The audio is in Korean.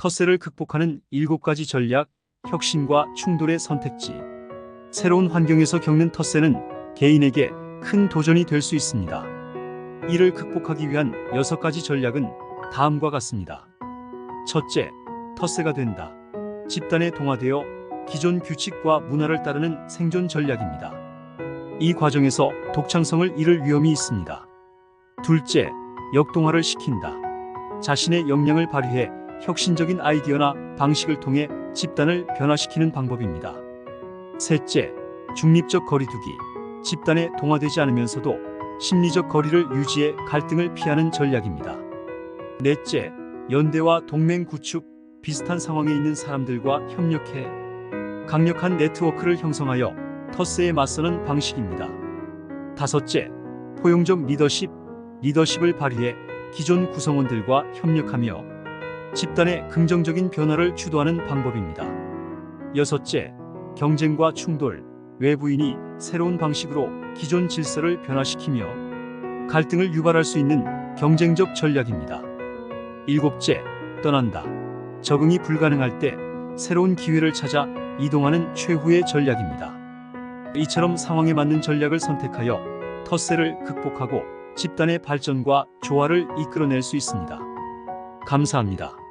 텃세를 극복하는 7가지 전략, 혁신과 충돌의 선택지. 새로운 환경에서 겪는 텃세는 개인에게 큰 도전이 될 수 있습니다. 이를 극복하기 위한 6가지 전략은 다음과 같습니다. 첫째, 텃세가 된다. 집단에 동화되어 기존 규칙과 문화를 따르는 생존 전략입니다. 이 과정에서 독창성을 잃을 위험이 있습니다. 둘째, 역동화를 시킨다. 자신의 역량을 발휘해 혁신적인 아이디어나 방식을 통해 집단을 변화시키는 방법입니다. 셋째, 중립적 거리두기. 집단에 동화되지 않으면서도 심리적 거리를 유지해 갈등을 피하는 전략입니다. 넷째, 연대와 동맹 구축. 비슷한 상황에 있는 사람들과 협력해 강력한 네트워크를 형성하여 텃세에 맞서는 방식입니다. 다섯째, 포용적 리더십. 리더십을 발휘해 기존 구성원들과 협력하며 집단의 긍정적인 변화를 주도하는 방법입니다. 여섯째, 경쟁과 충돌. 외부인이 새로운 방식으로 기존 질서를 변화시키며 갈등을 유발할 수 있는 경쟁적 전략입니다. 일곱째, 떠난다. 적응이 불가능할 때 새로운 기회를 찾아 이동하는 최후의 전략입니다. 이처럼 상황에 맞는 전략을 선택하여 텃세를 극복하고 집단의 발전과 조화를 이끌어낼 수 있습니다. 감사합니다.